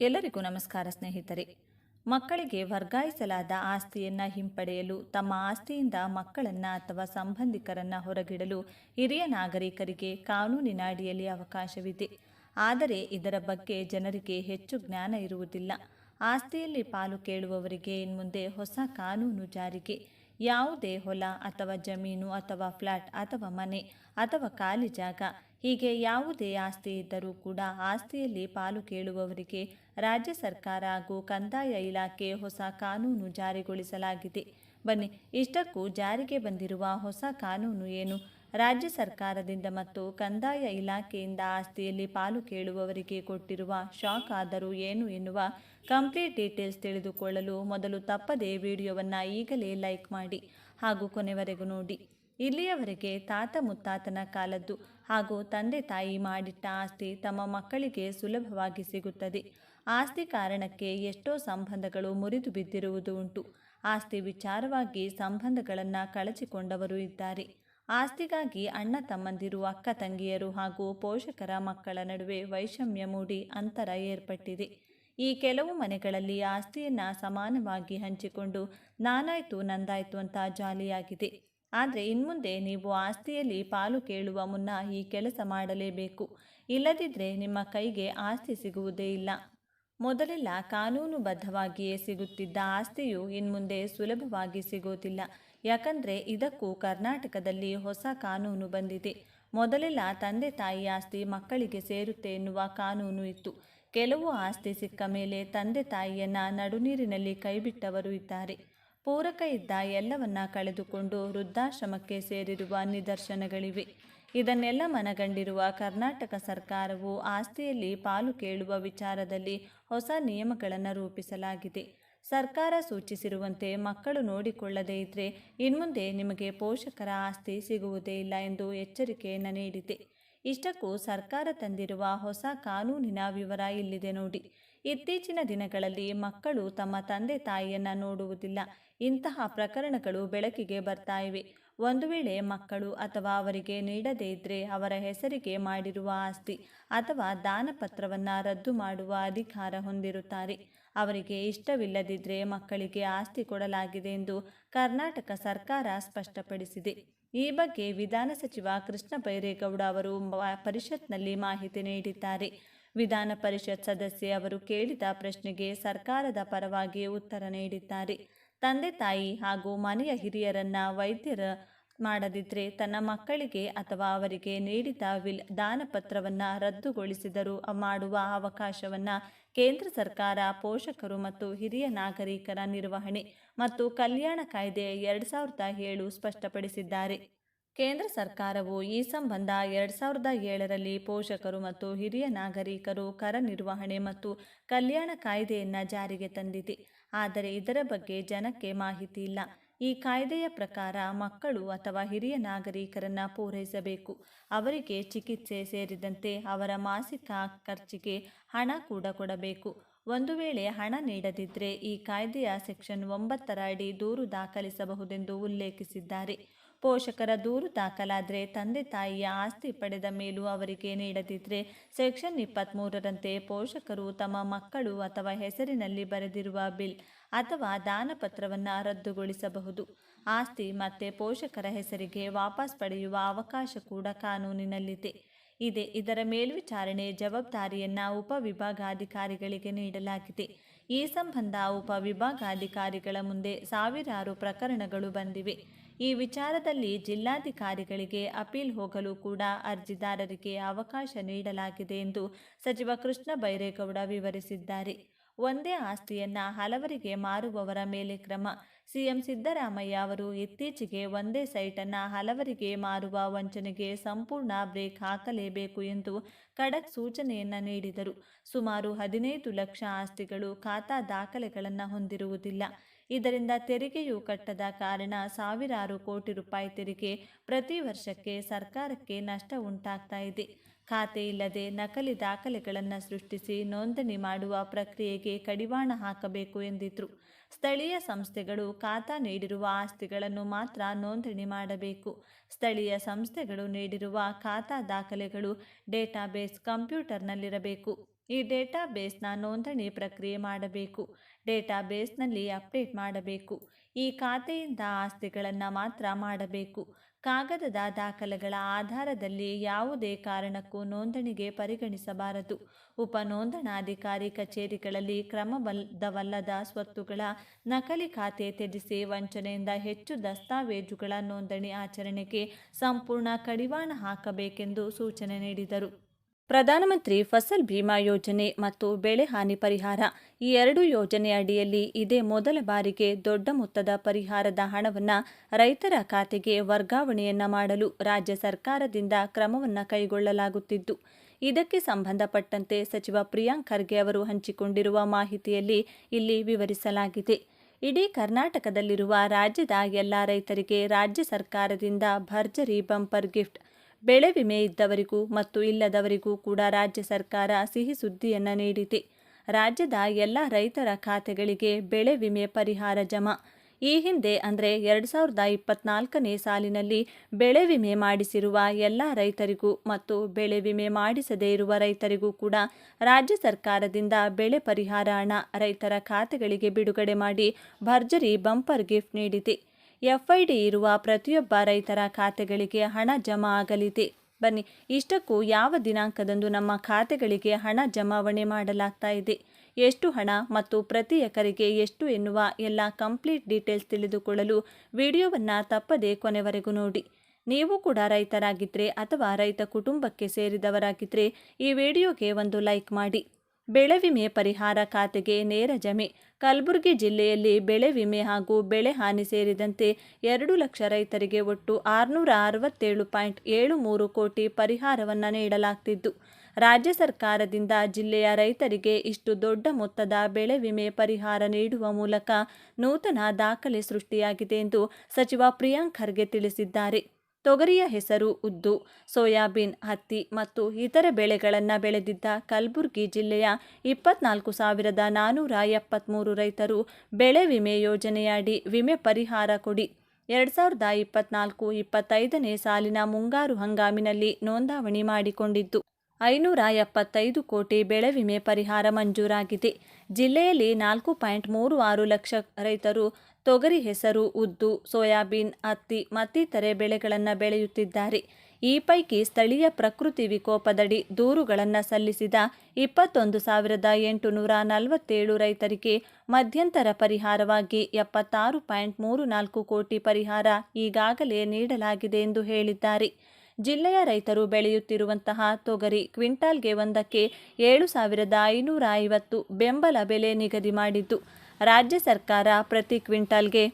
ಎಲ್ಲರಿಗೂ ನಮಸ್ಕಾರ ಸ್ನೇಹಿತರೆ. ಮಕ್ಕಳಿಗೆ ವರ್ಗಾಯಿಸಲಾದ ಆಸ್ತಿಯನ್ನು ಹಿಂಪಡೆಯಲು, ತಮ್ಮ ಆಸ್ತಿಯಿಂದ ಮಕ್ಕಳನ್ನು ಅಥವಾ ಸಂಬಂಧಿಕರನ್ನು ಹೊರಗಿಡಲು ಹಿರಿಯ ನಾಗರಿಕರಿಗೆ ಕಾನೂನಿನ ಅಡಿಯಲ್ಲಿ ಅವಕಾಶವಿದೆ. ಆದರೆ ಇದರ ಬಗ್ಗೆ ಜನರಿಗೆ ಹೆಚ್ಚು ಜ್ಞಾನ ಇರುವುದಿಲ್ಲ. ಆಸ್ತಿಯಲ್ಲಿ ಪಾಲು ಕೇಳುವವರಿಗೆ ಇನ್ಮುಂದೆ ಹೊಸ ಕಾನೂನು ಜಾರಿಗೆ. ಯಾವುದೇ ಹೊಲ ಅಥವಾ ಜಮೀನು ಅಥವಾ ಫ್ಲಾಟ್ ಅಥವಾ ಮನೆ ಅಥವಾ ಖಾಲಿ ಜಾಗ ಹೀಗೆ ಯಾವುದೇ ಆಸ್ತಿ ಇದ್ದರೂ ಕೂಡ ಆಸ್ತಿಯಲ್ಲಿ ಪಾಲು ಕೇಳುವವರಿಗೆ ರಾಜ್ಯ ಸರ್ಕಾರ ಹಾಗೂ ಕಂದಾಯ ಇಲಾಖೆ ಹೊಸ ಕಾನೂನು ಜಾರಿಗೊಳಿಸಲಾಗಿದೆ. ಬನ್ನಿ, ಇಷ್ಟಕ್ಕೂ ಜಾರಿಗೆ ಬಂದಿರುವ ಹೊಸ ಕಾನೂನು ಏನು? ರಾಜ್ಯ ಸರ್ಕಾರದಿಂದ ಮತ್ತು ಕಂದಾಯ ಇಲಾಖೆಯಿಂದ ಆಸ್ತಿಯಲ್ಲಿ ಪಾಲು ಕೇಳುವವರಿಗೆ ಕೊಟ್ಟಿರುವ ಶಾಕ್ ಆದರೂ ಏನು ಎನ್ನುವ ಕಂಪ್ಲೀಟ್ ಡೀಟೇಲ್ಸ್ ತಿಳಿದುಕೊಳ್ಳಲು ಮೊದಲು ತಪ್ಪದೇ ವಿಡಿಯೋವನ್ನು ಈಗಲೇ ಲೈಕ್ ಮಾಡಿ ಹಾಗೂ ಕೊನೆವರೆಗೂ ನೋಡಿ. ಇಲ್ಲಿಯವರೆಗೆ ತಾತ ಮುತ್ತಾತನ ಕಾಲದ್ದು ಹಾಗೂ ತಂದೆ ತಾಯಿ ಮಾಡಿಟ್ಟ ಆಸ್ತಿ ತಮ್ಮ ಮಕ್ಕಳಿಗೆ ಸುಲಭವಾಗಿ ಸಿಗುತ್ತದೆ. ಆಸ್ತಿ ಕಾರಣಕ್ಕೆ ಎಷ್ಟೋ ಸಂಬಂಧಗಳು ಮುರಿದು ಬಿದ್ದಿರುವುದು ಉಂಟು. ಆಸ್ತಿ ವಿಚಾರವಾಗಿ ಸಂಬಂಧಗಳನ್ನು ಕಳಚಿಕೊಂಡವರು ಇದ್ದಾರೆ. ಆಸ್ತಿಗಾಗಿ ಅಣ್ಣ ತಮ್ಮಂದಿರು, ಅಕ್ಕ ತಂಗಿಯರು ಹಾಗೂ ಪೋಷಕರ ಮಕ್ಕಳ ನಡುವೆ ವೈಷಮ್ಯ ಮೂಡಿ ಅಂತರ ಏರ್ಪಟ್ಟಿದೆ. ಈ ಕೆಲವು ಮನೆಗಳಲ್ಲಿ ಆಸ್ತಿಯನ್ನು ಸಮಾನವಾಗಿ ಹಂಚಿಕೊಂಡು ನಾನಾಯ್ತು, ನಂದಾಯ್ತು ಅಂತ ಜಾಲಿಯಾಗಿದೆ. ಆದರೆ ಇನ್ಮುಂದೆ ನೀವು ಆಸ್ತಿಯಲ್ಲಿ ಪಾಲು ಕೇಳುವ ಮುನ್ನ ಈ ಕೆಲಸ ಮಾಡಲೇಬೇಕು. ಇಲ್ಲದಿದ್ದರೆ ನಿಮ್ಮ ಕೈಗೆ ಆಸ್ತಿ ಸಿಗುವುದೇ ಇಲ್ಲ. ಮೊದಲೆಲ್ಲ ಕಾನೂನುಬದ್ಧವಾಗಿಯೇ ಸಿಗುತ್ತಿದ್ದ ಆಸ್ತಿಯು ಇನ್ಮುಂದೆ ಸುಲಭವಾಗಿ ಸಿಗೋದಿಲ್ಲ. ಯಾಕಂದರೆ ಇದಕ್ಕೂ ಕರ್ನಾಟಕದಲ್ಲಿ ಹೊಸ ಕಾನೂನು ಬಂದಿದೆ. ಮೊದಲೆಲ್ಲ ತಂದೆ ತಾಯಿ ಆಸ್ತಿ ಮಕ್ಕಳಿಗೆ ಸೇರುತ್ತೆ ಎನ್ನುವ ಕಾನೂನು ಇತ್ತು. ಕೆಲವು ಆಸ್ತಿ ಸಿಕ್ಕ ಮೇಲೆ ತಂದೆ ತಾಯಿಯನ್ನು ನಡುನೀರಿನಲ್ಲಿ ಕೈಬಿಟ್ಟವರು ಇದ್ದಾರೆ. ಪೂರಕ ಇದ್ದ ಎಲ್ಲವನ್ನ ಕಳೆದುಕೊಂಡು ವೃದ್ಧಾಶ್ರಮಕ್ಕೆ ಸೇರಿರುವ ನಿದರ್ಶನಗಳಿವೆ. ಇದನ್ನೆಲ್ಲ ಮನಗಂಡಿರುವ ಕರ್ನಾಟಕ ಸರ್ಕಾರವು ಆಸ್ತಿಯಲ್ಲಿ ಪಾಲು ಕೇಳುವ ವಿಚಾರದಲ್ಲಿ ಹೊಸ ನಿಯಮಗಳನ್ನು ರೂಪಿಸಲಾಗಿದೆ. ಸರ್ಕಾರ ಸೂಚಿಸಿರುವಂತೆ ಮಕ್ಕಳು ನೋಡಿಕೊಳ್ಳದೇ ಇದ್ದರೆ ಇನ್ಮುಂದೆ ನಿಮಗೆ ಪೋಷಕರ ಆಸ್ತಿ ಸಿಗುವುದೇ ಇಲ್ಲ ಎಂದು ಎಚ್ಚರಿಕೆಯನ್ನು ನೀಡಿದೆ ಇಷ್ಟಕ್ಕೂ ಸರ್ಕಾರ ತಂದಿರುವ ಹೊಸ ಕಾನೂನಿನ ವಿವರ ಇಲ್ಲಿದೆ ನೋಡಿ. ಇತ್ತೀಚಿನ ದಿನಗಳಲ್ಲಿ ಮಕ್ಕಳು ತಮ್ಮ ತಂದೆ ತಾಯಿಯನ್ನು ನೋಡುವುದಿಲ್ಲ. ಇಂತಹ ಪ್ರಕರಣಗಳು ಬೆಳಕಿಗೆ ಬರ್ತಾ ಇವೆ. ಒಂದು ವೇಳೆ ಮಕ್ಕಳು ಅಥವಾ ಅವರಿಗೆ ನೀಡದೇ ಇದ್ದರೆ ಅವರ ಹೆಸರಿಗೆ ಮಾಡಿರುವ ಆಸ್ತಿ ಅಥವಾ ದಾನಪತ್ರವನ್ನು ರದ್ದು ಮಾಡುವ ಅಧಿಕಾರ ಹೊಂದಿರುತ್ತಾರೆ. ಅವರಿಗೆ ಇಷ್ಟವಿಲ್ಲದಿದ್ದರೆ ಮಕ್ಕಳಿಗೆ ಆಸ್ತಿ ಕೊಡಲಾಗಿದೆ ಎಂದು ಕರ್ನಾಟಕ ಸರ್ಕಾರ ಸ್ಪಷ್ಟಪಡಿಸಿದೆ. ಈ ಬಗ್ಗೆ ವಿಧಾನ ಸಚಿವ ಕೃಷ್ಣ ಬೈರೇಗೌಡ ಅವರು ಪರಿಷತ್ನಲ್ಲಿ ಮಾಹಿತಿ ನೀಡಿದ್ದಾರೆ. ವಿಧಾನ ಪರಿಷತ್ ಸದಸ್ಯೆ ಅವರು ಕೇಳಿದ ಪ್ರಶ್ನೆಗೆ ಸರ್ಕಾರದ ಪರವಾಗಿ ಉತ್ತರ ನೀಡಿದ್ದಾರೆ. ತಂದೆ ತಾಯಿ ಹಾಗೂ ಮನೆಯ ಹಿರಿಯರನ್ನ ವೈದ್ಯರ ಮಾಡದಿದ್ದರೆ ತನ್ನ ಮಕ್ಕಳಿಗೆ ಅಥವಾ ಅವರಿಗೆ ನೀಡಿದ ವಿಲ್ ದಾನಪತ್ರವನ್ನು ರದ್ದುಗೊಳಿಸಿದರೂ ಮಾಡುವ ಅವಕಾಶವನ್ನು ಕೇಂದ್ರ ಸರ್ಕಾರ, ಪೋಷಕರು ಮತ್ತು ಹಿರಿಯ ನಾಗರಿಕರ ನಿರ್ವಹಣೆ ಮತ್ತು ಕಲ್ಯಾಣ ಕಾಯ್ದೆ ಎರಡು ಸಾವಿರದ ಏಳು ಸ್ಪಷ್ಟಪಡಿಸಿದ್ದಾರೆ. ಕೇಂದ್ರ ಸರ್ಕಾರವು ಈ ಸಂಬಂಧ ಎರಡು ಸಾವಿರದ ಏಳರಲ್ಲಿ ಪೋಷಕರು ಮತ್ತು ಹಿರಿಯ ನಾಗರಿಕರು ಕರ ನಿರ್ವಹಣೆ ಮತ್ತು ಕಲ್ಯಾಣ ಕಾಯ್ದೆಯನ್ನು ಜಾರಿಗೆ ತಂದಿದೆ. ಆದರೆ ಇದರ ಬಗ್ಗೆ ಜನಕ್ಕೆ ಮಾಹಿತಿ ಇಲ್ಲ. ಈ ಕಾಯ್ದೆಯ ಪ್ರಕಾರ ಮಕ್ಕಳು ಅಥವಾ ಹಿರಿಯ ನಾಗರಿಕರನ್ನು ಪೂರೈಸಬೇಕು. ಅವರಿಗೆ ಚಿಕಿತ್ಸೆ ಸೇರಿದಂತೆ ಅವರ ಮಾಸಿಕ ಖರ್ಚಿಗೆ ಹಣ ಕೂಡ ಕೊಡಬೇಕು. ಒಂದು ವೇಳೆ ಹಣ ನೀಡದಿದ್ದರೆ ಈ ಕಾಯ್ದೆಯ ಸೆಕ್ಷನ್ ಒಂಬತ್ತರ ಅಡಿ ದೂರು ದಾಖಲಿಸಬಹುದೆಂದು ಉಲ್ಲೇಖಿಸಿದ್ದಾರೆ. ಪೋಷಕರ ದೂರು ದಾಖಲಾದರೆ ತಂದೆ ತಾಯಿಯ ಆಸ್ತಿ ಪಡೆದ ಮೇಲೂ ಅವರಿಗೆ ನೀಡದಿದ್ದರೆ ಸೆಕ್ಷನ್ ಇಪ್ಪತ್ತ್ಮೂರರಂತೆ ಪೋಷಕರು ತಮ್ಮ ಮಕ್ಕಳು ಅಥವಾ ಹೆಸರಿನಲ್ಲಿ ಬರೆದಿರುವ ಬಿಲ್ ಅಥವಾ ದಾನಪತ್ರವನ್ನು ರದ್ದುಗೊಳಿಸಬಹುದು. ಆಸ್ತಿ ಮತ್ತೆ ಪೋಷಕರ ಹೆಸರಿಗೆ ವಾಪಸ್ ಪಡೆಯುವ ಅವಕಾಶ ಕೂಡ ಕಾನೂನಿನಲ್ಲಿದೆ. ಇದೆ. ಇದರ ಮೇಲ್ವಿಚಾರಣೆ ಜವಾಬ್ದಾರಿಯನ್ನು ಉಪವಿಭಾಗಾಧಿಕಾರಿಗಳಿಗೆ ನೀಡಲಾಗಿದೆ. ಈ ಸಂಬಂಧ ಉಪವಿಭಾಗಾಧಿಕಾರಿಗಳ ಮುಂದೆ ಸಾವಿರಾರು ಪ್ರಕರಣಗಳು ಬಂದಿವೆ. ಈ ವಿಚಾರದಲ್ಲಿ ಜಿಲ್ಲಾಧಿಕಾರಿಗಳಿಗೆ ಅಪೀಲ್ ಹೋಗಲು ಕೂಡ ಅರ್ಜಿದಾರರಿಗೆ ಅವಕಾಶ ನೀಡಲಾಗಿದೆ ಎಂದು ಸಚಿವ ಕೃಷ್ಣ ಬೈರೇಗೌಡ ವಿವರಿಸಿದ್ದಾರೆ. ಒಂದೇ ಆಸ್ತಿಯನ್ನ ಹಲವರಿಗೆ ಮಾರುವವರ ಮೇಲೆ ಕ್ರಮ. ಸಿಎಂ ಸಿದ್ದರಾಮಯ್ಯ ಅವರು ಇತ್ತೀಚೆಗೆ ಒಂದೇ ಸೈಟನ್ನು ಹಲವರಿಗೆ ಮಾರುವ ವಂಚನೆಗೆ ಸಂಪೂರ್ಣ ಬ್ರೇಕ್ ಹಾಕಲೇಬೇಕು ಎಂದು ಖಡಕ್ ಸೂಚನೆಯನ್ನು ನೀಡಿದರು. ಸುಮಾರು ಹದಿನೈದು ಲಕ್ಷ ಆಸ್ತಿಗಳು ಖಾತಾ ದಾಖಲೆಗಳನ್ನು ಹೊಂದಿರುವುದಿಲ್ಲ. ಇದರಿಂದ ತೆರಿಗೆಯು ಕಟ್ಟದ ಕಾರಣ ಸಾವಿರಾರು ಕೋಟಿ ರೂಪಾಯಿ ತೆರಿಗೆ ಪ್ರತಿ ವರ್ಷಕ್ಕೆ ಸರ್ಕಾರಕ್ಕೆ ನಷ್ಟ ಉಂಟಾಗ್ತಾ ಇದೆ. ಖಾತೆ ಇಲ್ಲದೆ ನಕಲಿ ದಾಖಲೆಗಳನ್ನು ಸೃಷ್ಟಿಸಿ ನೋಂದಣಿ ಮಾಡುವ ಪ್ರಕ್ರಿಯೆಗೆ ಕಡಿವಾಣ ಹಾಕಬೇಕು ಎಂದಿದ್ರು. ಸ್ಥಳೀಯ ಸಂಸ್ಥೆಗಳು ಖಾತಾ ನೀಡಿರುವ ಆಸ್ತಿಗಳನ್ನು ಮಾತ್ರ ನೋಂದಣಿ ಮಾಡಬೇಕು. ಸ್ಥಳೀಯ ಸಂಸ್ಥೆಗಳು ನೀಡಿರುವ ಖಾತಾ ದಾಖಲೆಗಳು ಡೇಟಾಬೇಸ್ ಕಂಪ್ಯೂಟರ್ನಲ್ಲಿರಬೇಕು. ಈ ಡೇಟಾಬೇಸ್ನ ನೋಂದಣಿ ಪ್ರಕ್ರಿಯೆ ಮಾಡಬೇಕು. ಡೇಟಾಬೇಸ್ನಲ್ಲಿ ಅಪ್ಡೇಟ್ ಮಾಡಬೇಕು. ಈ ಖಾತೆಯಿಂದ ಆಸ್ತಿಗಳನ್ನು ಮಾತ್ರ ಮಾಡಬೇಕು. ಕಾಗದದ ದಾಖಲೆಗಳ ಆಧಾರದಲ್ಲಿ ಯಾವುದೇ ಕಾರಣಕ್ಕೂ ನೋಂದಣಿಗೆ ಪರಿಗಣಿಸಬಾರದು. ಉಪ ನೋಂದಣಾಧಿಕಾರಿ ಕಚೇರಿಗಳಲ್ಲಿ ಕ್ರಮಬದ್ಧವಲ್ಲದ ಸ್ವತ್ತುಗಳ ನಕಲಿ ಖಾತೆ ತ್ಯಜಿಸಿ ವಂಚನೆಯಿಂದ ಹೆಚ್ಚು ದಸ್ತಾವೇಜುಗಳ ನೋಂದಣಿ ಆಚರಣೆಗೆ ಸಂಪೂರ್ಣ ಕಡಿವಾಣ ಹಾಕಬೇಕೆಂದು ಸೂಚನೆ ನೀಡಿದರು. ಪ್ರಧಾನಮಂತ್ರಿ ಫಸಲ್ ಭೀಮಾ ಯೋಜನೆ ಮತ್ತು ಬೆಳೆ ಹಾನಿ ಪರಿಹಾರ ಈ ಎರಡು ಯೋಜನೆ ಅಡಿಯಲ್ಲಿ ಇದೇ ಮೊದಲ ಬಾರಿಗೆ ದೊಡ್ಡ ಮೊತ್ತದ ಪರಿಹಾರದ ಹಣವನ್ನು ರೈತರ ಖಾತೆಗೆ ವರ್ಗಾವಣೆಯನ್ನ ಮಾಡಲು ರಾಜ್ಯ ಸರ್ಕಾರದಿಂದ ಕ್ರಮವನ್ನು ಕೈಗೊಳ್ಳಲಾಗುತ್ತಿದ್ದು, ಇದಕ್ಕೆ ಸಂಬಂಧಪಟ್ಟಂತೆ ಸಚಿವ ಪ್ರಿಯಾಂಕ್ ಖರ್ಗೆ ಅವರು ಹಂಚಿಕೊಂಡಿರುವ ಮಾಹಿತಿಯಲ್ಲಿ ಇಲ್ಲಿ ವಿವರಿಸಲಾಗಿದೆ. ಇಡೀ ಕರ್ನಾಟಕದಲ್ಲಿರುವ ರಾಜ್ಯದ ಎಲ್ಲ ರೈತರಿಗೆ ರಾಜ್ಯ ಸರ್ಕಾರದಿಂದ ಭರ್ಜರಿ ಬಂಪರ್ ಗಿಫ್ಟ್ ಬೆಳೆ ವಿಮೆ ಇದ್ದವರಿಗೂ ಮತ್ತು ಇಲ್ಲದವರಿಗೂ ಕೂಡ ರಾಜ್ಯ ಸರ್ಕಾರ ಸಿಹಿ ಸುದ್ದಿಯನ್ನು ನೀಡಿದೆ. ರಾಜ್ಯದ ಎಲ್ಲ ರೈತರ ಖಾತೆಗಳಿಗೆ ಬೆಳೆ ವಿಮೆ ಪರಿಹಾರ ಜಮಾ. ಈ ಹಿಂದೆ ಅಂದರೆ ಎರಡು ಸಾವಿರದ ಇಪ್ಪತ್ನಾಲ್ಕನೇ ಸಾಲಿನಲ್ಲಿ ಬೆಳೆ ವಿಮೆ ಮಾಡಿಸಿರುವ ಎಲ್ಲ ರೈತರಿಗೂ ಮತ್ತು ಬೆಳೆ ವಿಮೆ ಮಾಡಿಸದೇ ಇರುವ ರೈತರಿಗೂ ಕೂಡ ರಾಜ್ಯ ಸರ್ಕಾರದಿಂದ ಬೆಳೆ ಪರಿಹಾರ ಹಣ ರೈತರ ಖಾತೆಗಳಿಗೆ ಬಿಡುಗಡೆ ಮಾಡಿ ಭರ್ಜರಿ ಬಂಪರ್ ಗಿಫ್ಟ್ ನೀಡಿದೆ. ಎಫ್ಐಡಿ ಇರುವ ಪ್ರತಿಯೊಬ್ಬ ರೈತರ ಖಾತೆಗಳಿಗೆ ಹಣ ಜಮಾ ಆಗಲಿದೆ. ಬನ್ನಿ, ಇಷ್ಟಕ್ಕೂ ಯಾವ ದಿನಾಂಕದಂದು ನಮ್ಮ ಖಾತೆಗಳಿಗೆ ಹಣ ಜಮಾವಣೆ ಮಾಡಲಾಗ್ತಾ ಇದೆ? ಎಷ್ಟು ಹಣ ಮತ್ತು ಪ್ರತಿ ಎಕರೆಗೆ ಎಷ್ಟು ಎನ್ನುವ ಎಲ್ಲ ಕಂಪ್ಲೀಟ್ ಡೀಟೇಲ್ಸ್ ತಿಳಿದುಕೊಳ್ಳಲು ವಿಡಿಯೋವನ್ನು ತಪ್ಪದೆ ಕೊನೆವರೆಗೂ ನೋಡಿ. ನೀವು ಕೂಡ ರೈತರಾಗಿದ್ದರೆ ಅಥವಾ ರೈತ ಕುಟುಂಬಕ್ಕೆ ಸೇರಿದವರಾಗಿದ್ದರೆ ಈ ವಿಡಿಯೋಗೆ ಒಂದು ಲೈಕ್ ಮಾಡಿ. ಬೆಳೆ ವಿಮೆ ಪರಿಹಾರ ಖಾತೆಗೆ ನೇರ ಜಮೆ. ಕಲಬುರಗಿ ಜಿಲ್ಲೆಯಲ್ಲಿ ಬೆಳೆ ವಿಮೆ ಹಾಗೂ ಬೆಳೆ ಹಾನಿ ಸೇರಿದಂತೆ ಎರಡು ಲಕ್ಷ ರೈತರಿಗೆ ಒಟ್ಟು ಆರುನೂರ ಅರವತ್ತೇಳು ಪಾಯಿಂಟ್ ಏಳು ಮೂರು ಕೋಟಿ ಪರಿಹಾರವನ್ನು ನೀಡಲಾಗ್ತಿದ್ದು. ರಾಜ್ಯ ಸರ್ಕಾರದಿಂದ ಜಿಲ್ಲೆಯ ರೈತರಿಗೆ ಇಷ್ಟು ದೊಡ್ಡ ಮೊತ್ತದ ಬೆಳೆ ವಿಮೆ ಪರಿಹಾರ ನೀಡುವ ಮೂಲಕ ನೂತನ ದಾಖಲೆ ಸೃಷ್ಟಿಯಾಗಿದೆ ಎಂದು ಸಚಿವ ಪ್ರಿಯಾಂಕ್ ಖರ್ಗೆ ತಿಳಿಸಿದ್ದಾರೆ. ತೊಗರಿಯ ಹೆಸರು ಉದ್ದು, ಸೋಯಾಬೀನ್, ಹತ್ತಿ ಮತ್ತು ಇತರ ಬೆಳೆಗಳನ್ನು ಬೆಳೆದಿದ್ದ ಕಲಬುರಗಿ ಜಿಲ್ಲೆಯ ಇಪ್ಪತ್ನಾಲ್ಕು ಸಾವಿರದ ನಾನ್ನೂರ ಎಪ್ಪತ್ತ್ಮೂರು ರೈತರು ಬೆಳೆ ವಿಮೆ ಯೋಜನೆಯಡಿ ವಿಮೆ ಪರಿಹಾರ ಕೊಡಿ. ಎರಡು ಸಾವಿರದ ಇಪ್ಪತ್ನಾಲ್ಕು ಇಪ್ಪತ್ತೈದನೇ ಸಾಲಿನ ಮುಂಗಾರು ಹಂಗಾಮಿನಲ್ಲಿ ನೋಂದಾವಣಿ ಮಾಡಿಕೊಂಡಿದ್ದು. ಐನೂರ ಎಪ್ಪತ್ತೈದು ಕೋಟಿ ಬೆಳೆ ವಿಮೆ ಪರಿಹಾರ ಮಂಜೂರಾಗಿದೆ. ಜಿಲ್ಲೆಯಲ್ಲಿ ನಾಲ್ಕು ಪಾಯಿಂಟ್ ಮೂರು ಆರು ಲಕ್ಷ ರೈತರು ತೊಗರಿ ಹೆಸರು, ಉದ್ದು, ಸೋಯಾಬೀನ್, ಹತ್ತಿ ಮತ್ತಿತರೆ ಬೆಳೆಗಳನ್ನು ಬೆಳೆಯುತ್ತಿದ್ದಾರೆ. ಈ ಪೈಕಿ ಸ್ಥಳೀಯ ಪ್ರಕೃತಿ ವಿಕೋಪದಡಿ ದೂರುಗಳನ್ನು ಸಲ್ಲಿಸಿದ ಇಪ್ಪತ್ತೊಂದು ಸಾವಿರದ ಎಂಟುನೂರ ನಲವತ್ತೇಳು ರೈತರಿಗೆ ಮಧ್ಯಂತರ ಪರಿಹಾರವಾಗಿ ಎಪ್ಪತ್ತಾರು ಪಾಯಿಂಟ್ ಮೂರು ನಾಲ್ಕು ಕೋಟಿ ಪರಿಹಾರ ಈಗಾಗಲೇ ನೀಡಲಾಗಿದೆ ಎಂದು ಹೇಳಿದ್ದಾರೆ. ಜಿಲ್ಲೆಯ ರೈತರು ಬೆಳೆಯುತ್ತಿರುವಂತಹ ತೊಗರಿ ಕ್ವಿಂಟಾಲ್ಗೆ ಒಂದಕ್ಕೆ ಏಳು ಸಾವಿರದ ಐನೂರ ಐವತ್ತು ಬೆಂಬಲ ಬೆಲೆ ನಿಗದಿ ಮಾಡಿದ್ದು. ರಾಜ್ಯ ಸರ್ಕಾರ ಪ್ರತಿ ಕ್ವಿಂಟಾಲ್ಗೆ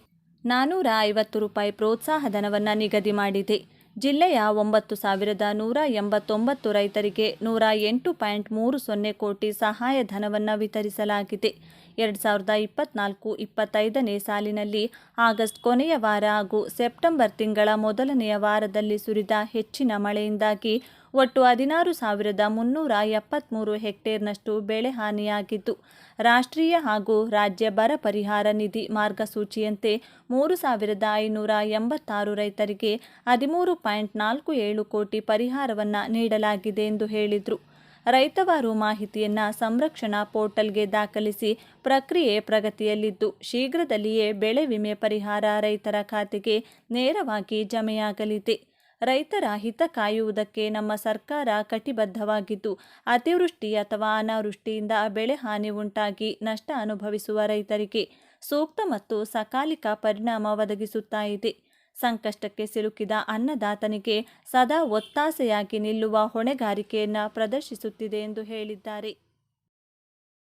ನಾನ್ನೂರ ಐವತ್ತು ರೂಪಾಯಿ ಪ್ರೋತ್ಸಾಹಧನವನ್ನು ನಿಗದಿ ಮಾಡಿದೆ. ಜಿಲ್ಲೆಯ ಒಂಬತ್ತು ಸಾವಿರದ ನೂರ ಎಂಬತ್ತೊಂಬತ್ತು ರೈತರಿಗೆ ನೂರ ಎಂಟು ಪಾಯಿಂಟ್ ಮೂರು ಸೊನ್ನೆ ಕೋಟಿ ಸಹಾಯಧನವನ್ನು ವಿತರಿಸಲಾಗಿದೆ. ಎರಡು ಸಾವಿರದ ಇಪ್ಪತ್ನಾಲ್ಕು ಇಪ್ಪತ್ತೈದನೇ ಸಾಲಿನಲ್ಲಿ ಆಗಸ್ಟ್ ಕೊನೆಯ ವಾರ ಹಾಗೂ ಸೆಪ್ಟೆಂಬರ್ ತಿಂಗಳ ಮೊದಲನೆಯ ವಾರದಲ್ಲಿ ಸುರಿದ ಹೆಚ್ಚಿನ ಮಳೆಯಿಂದಾಗಿ ಒಟ್ಟು ಹದಿನಾರು ಸಾವಿರದ ಮುನ್ನೂರ ಎಪ್ಪತ್ತ್ಮೂರು ಹೆಕ್ಟೇರ್ನಷ್ಟು ಬೆಳೆ ಹಾನಿಯಾಗಿದ್ದು, ರಾಷ್ಟ್ರೀಯ ಹಾಗೂ ರಾಜ್ಯ ಬರ ಪರಿಹಾರ ನಿಧಿ ಮಾರ್ಗಸೂಚಿಯಂತೆ ಮೂರು ಸಾವಿರದ ಐನೂರ ಎಂಬತ್ತಾರು ರೈತರಿಗೆ ಹದಿಮೂರು ಪಾಯಿಂಟ್ ನಾಲ್ಕು ಏಳು ಕೋಟಿ ಪರಿಹಾರವನ್ನು ನೀಡಲಾಗಿದೆ ಎಂದು ಹೇಳಿದರು. ರೈತವಾರು ಮಾಹಿತಿಯನ್ನು ಸಂರಕ್ಷಣಾ ಪೋರ್ಟಲ್ಗೆ ದಾಖಲಿಸಿ ಪ್ರಕ್ರಿಯೆ ಪ್ರಗತಿಯಲ್ಲಿದ್ದು, ಶೀಘ್ರದಲ್ಲಿಯೇ ಬೆಳೆ ವಿಮೆ ಪರಿಹಾರ ರೈತರ ಖಾತೆಗೆ ನೇರವಾಗಿ ಜಮೆಯಾಗಲಿದೆ. ರೈತರ ಹಿತ ಕಾಯುವುದಕ್ಕೆ ನಮ್ಮ ಸರ್ಕಾರ ಕಟಿಬದ್ಧವಾಗಿದ್ದು, ಅತಿವೃಷ್ಟಿ ಅಥವಾ ಅನಾವೃಷ್ಟಿಯಿಂದ ಬೆಳೆ ಹಾನಿ ಉಂಟಾಗಿ ನಷ್ಟ ಅನುಭವಿಸುವ ರೈತರಿಗೆ ಸೂಕ್ತ ಮತ್ತು ಸಕಾಲಿಕ ಪರಿಣಾಮ ಒದಗಿಸುತ್ತಾ ಇದೆ. ಸಂಕಷ್ಟಕ್ಕೆ ಸಿಲುಕಿದ ಅನ್ನದಾತನಿಗೆ ಸದಾ ಒತ್ತಾಸೆಯಾಗಿ ನಿಲ್ಲುವ ಹೊಣೆಗಾರಿಕೆಯನ್ನು ಪ್ರದರ್ಶಿಸುತ್ತಿದೆ ಎಂದು ಹೇಳಿದ್ದಾರೆ.